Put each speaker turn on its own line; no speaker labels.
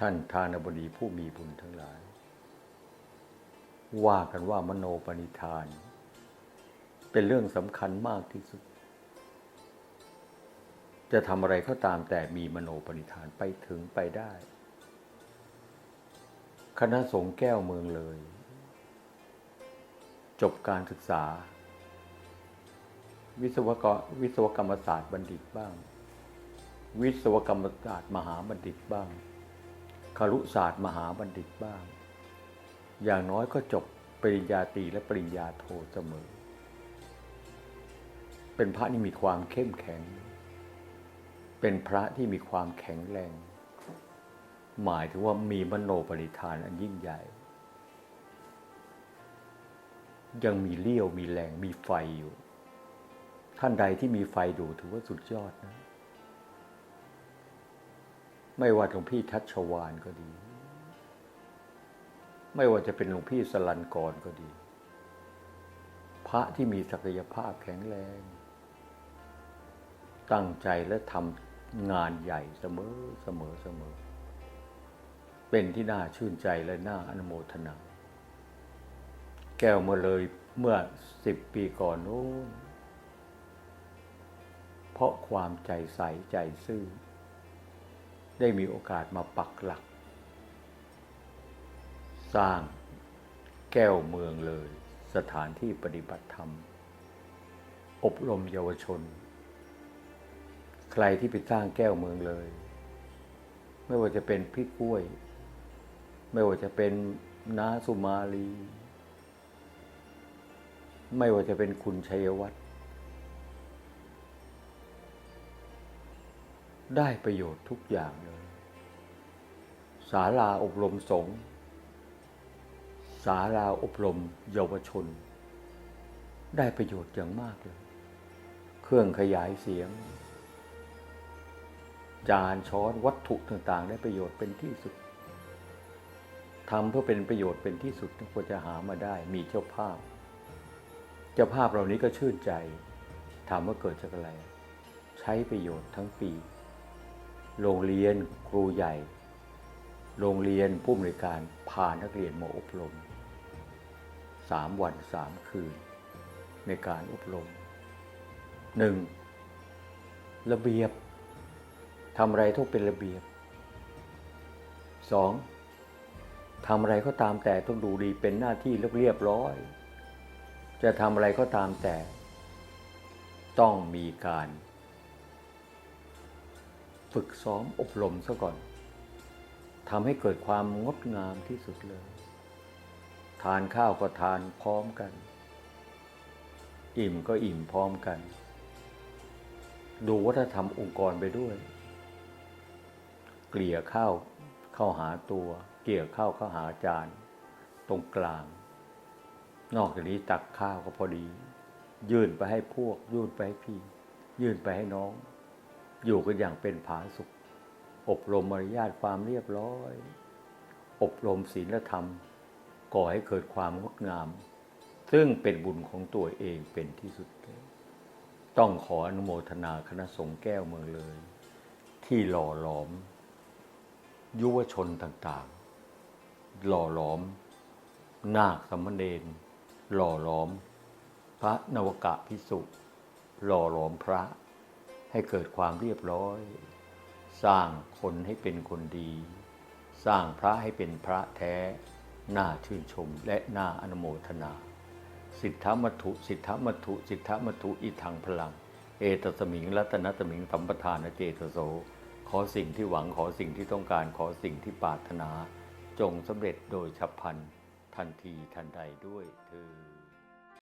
ท่านทานบดีผู้มีบุญทั้งหลาย ว่ากันว่ามโนปณิธาน เป็นเรื่องสำคัญมากที่สุด จะทำอะไรก็ตามแต่มีมโนปณิธานไปถึงไปได้ คณะสงฆ์แก้วเมืองเลย จบการศึกษา วิศวกรวิศวกรรมศาสตร์บัณฑิตบ้าง วิศวกรรมศาสตร์มหาบัณฑิตบ้าง คารุศาสตร์มหาบัณฑิตบ้าง อย่างน้อยก็จบปริญญาตรีและปริญญาโทเสมอ เป็นพระที่มีความเข้มแข็ง เป็นพระที่มีความแข็งแรง หมายถึงว่ามีมโนปณิธานอันยิ่งใหญ่ ยังมีเลี้ยวมีแรงมีไฟอยู่ ท่านใดที่มีไฟดูถือว่าสุดยอดนะ ไม่ว่าหลวงพี่ทัชวานก็ดี ไม่ว่าจะเป็นหลวงพี่สลันกรก็ดี พระที่มีศักยภาพแข็งแรง ตั้งใจและทำงานใหญ่เสมอเสมอเสมอ เป็นที่น่าชื่นใจและน่าอนุโมทนา แก้วมาเลยเมื่อสิบปีก่อนนู้นเพราะความใจใสใจซื่อ ได้มีโอกาสมาปักหลัก สร้างแก้วเมืองเลย สถานที่ปฏิบัติธรรม อบรมเยาวชน ใครที่ไปสร้างแก้วเมืองเลย ไม่ว่าจะเป็นพี่กล้วย ไม่ว่าจะเป็นน้าสุมาลี ไม่ว่าจะเป็นคุณชัยวัฒน์ได้ประโยชน์ทุกอย่างเลย ศาลาอบรมสงฆ์ศาลาอบรมเยาวชน ได้ประโยชน์อย่างมากเลย เครื่องขยายเสียง จานช้อนวัตถุต่างๆ ได้ประโยชน์เป็นที่สุดทำเพื่อเป็นประโยชน์เป็นที่สุดควรจะหามาได้มีเจ้าภาพ เจ้าภาพเหล่านี้ก็ชื่นใจถามว่าเกิดจากอะไร ใช้ประโยชน์ทั้งปี โรงเรียนครูใหญ่ โรงเรียนผู้อำนวยการพานักเรียนมาอบรมสามวันสามคืน ในการอบรมหนึ่งระเบียบทำอะไรต้องเป็นระเบียบสองทำอะไรก็ตามแต่ต้องดูดีเป็นหน้าที่เรียบร้อย จะทำอะไรก็ตามแต่ ต้องมีการ ฝึกซ้อมอบรมซะก่อน ทำให้เกิดความงดงามที่สุดเลย ทานข้าวก็ทานพร้อมกัน อิ่มก็อิ่มพร้อมกัน ดูวัฒนธรรมองค์กรไปด้วย เกลี่ยข้าวเข้าหาตัว เกลี่ยข้าวเข้าหาจานตรงกลาง นอกจากนี้ตักข้าวก็พอดี ยื่นไปให้พวก ยื่นไปให้พี่ ยื่นไปให้น้อง อยู่กันอย่างเป็นผาสุข อบรมมารยาทความเรียบร้อย อบรมศีลธรรม ก่อให้เกิดความงดงาม ซึ่งเป็นบุญของตัวเองเป็นที่สุด ต้องขออนุโมทนาคณะสงฆ์แก้วเมืองเลย ที่หล่อหลอม ยุวชนต่างๆ หล่อหลอม นาคสามเณรหล่อหลอม พระนวกะพิสุหล่อหลอมพระให้เกิดความเรียบร้อย สร้างคนให้เป็นคนดี สร้างพระให้เป็นพระแท้น่าชื่นชมและน่าอนุโมทนา สิทธามัตุสิทธามัตุสิทธามัตุอิทังพลัง เอตสมิงรัตนตมิงสัมปทานเจตโส ขอสิ่งที่หวังขอสิ่งที่ต้องการขอสิ่งที่ปรารถนา จงสำเร็จโดยฉับพลันทันทีทันใดด้วยเธอ